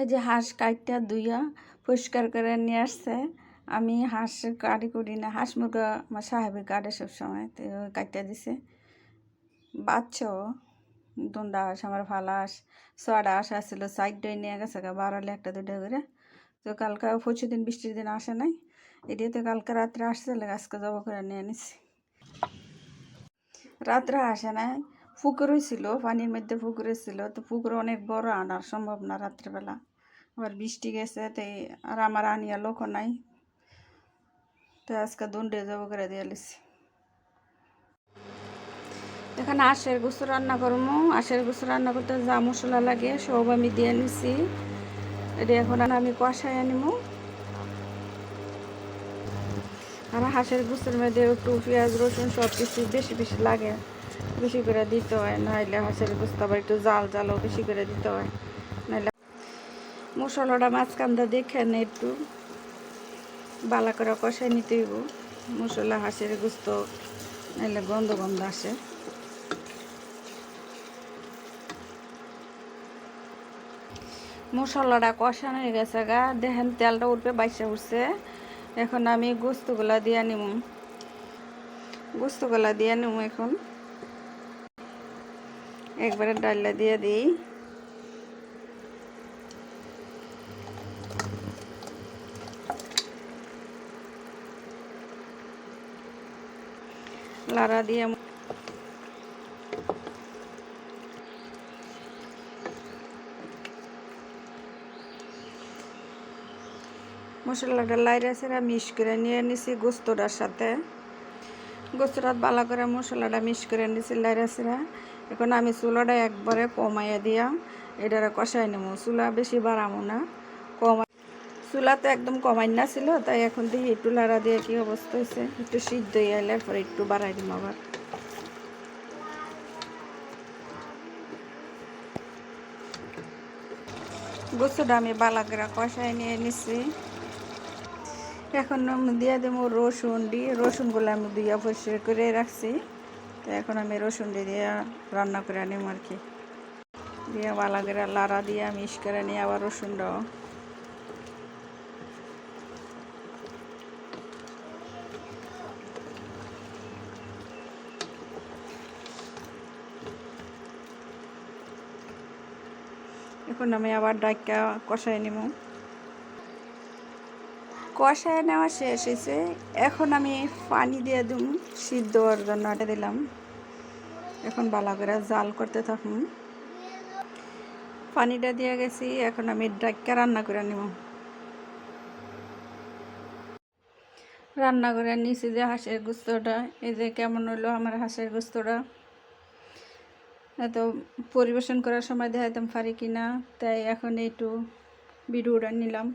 এই যে হাঁস কাটটা দুইয়া পরিষ্কার করে নিয়ে আসছে। আমি হাঁস কাটি করি না, হাঁস মুরগা আমার সাহেবের কাটে সবসময়, তো কাটটা দিছে। বাচ্চাও দুটা হাঁস আমার ভালো হাঁস ছয়টা হাঁস আসছিল সাইডটাই নিয়ে গেছে গা, বাড়ালে একটা দুটা করে। তো কালকে পরশু দিন বৃষ্টির দিন আসে নাই এটি তো কালকে রাত্রে আসছে আজকে জব করে নিয়ে নিছি। রাত্রে আসে নাই, পুকুর ছিল পানির মধ্যে পুকুর ছিল তো পুকুর অনেক বড়, আনার সম্ভব না রাত্রেবেলা। আবার বৃষ্টি গেছে তাই আর আমার আনিয়া লোকও নাই। তো আজকে দুন্ডে জব করে দিয়ে এখানে আশের গুছু রান্না করব আশের গুছু রান্না করতে যা মশলা লাগে সব আমি দিয়ে নিছি। এটা এখন আমি কষাই আনিমু। আর হাঁসের গুছের মধ্যে একটু পেঁয়াজ, রসুন সব কিছু বেশি বেশি লাগে। বেশি করে দিতে হয় নাহলে হাঁসের গুছতে আবার একটু জাল জালও বেশি করে দিতে হয়। মশলাটা মাঝখানটা দেখে নে একটু। বালা করে কষাই নিতে হইব। মশলা, হাঁসের গুস্ত নাহলে গন্ধ গন্ধ আসে। মশলাটা কষানো হয়ে গেছে গা। দেখেন তেলটা উঠবে, বাইসে উঠছে। এখন আমি গোস্তগুলা দিয়ে নিব। গোস্তগুলা দিয়ে নিব এখন। একবারে ডালটা দিয়ে দিই। লাড়া দিয়ে মশলাটা লাইরা সেরা মিক্স করে নিয়ে নিছি গোস্তটার সাথে। গোস্তটা ভালো করে মশলাটা মিক্স করে নিছি লাইরা সেরা এখন আমি চুলাটা একবারে কমাইয়া দিয়া এটারে কষাই নেব চুলা বেশি বাড়াবো না। কমা চুলা তো একদম কমাই না ছিল তাই এখন দেখি একটু লাড়া দিয়ে কি অবস্থা হয়েছে। একটু সিদ্ধ এলে পরে একটু বাড়াই দিম আবার। গোস্তটা আমি বালা করে কষাই নিয়ে নিছি। এখন দিয়ে দেবো রসুন দিয়ে রসুনগুলো আমি দিয়ে পরিষ্কার করে রাখছি। তো এখন আমি রসুন দিয়ে দিয়ে রান্না করে আনিম আর কি। দিয়ে বালা করে লাড়া দিয়ে মিক্স করে নিয়ে আবার রসুনটাও। এখন আমি আবার ডাইকা কষায় নেব। কষায় নেওয়া শেষ হয়েছে। এখন আমি পানি দিয়ে দিম, সিদ্ধ হওয়ার জন্য এটা দিলাম। এখন ভালো করে জাল করতে থাকুন। পানিটা দিয়ে গেছি, এখন আমি ডাক্কা রান্না করে নেব। রান্না করে নিছি যে হাঁসের গুস্তটা, এই যে কেমন হলো আমার হাঁসের গুস্তটা। এত পরিবেশন করার সময় দেখাইতাম পারি কিনা তাই এখন একটু ভিডিওটা নিলাম।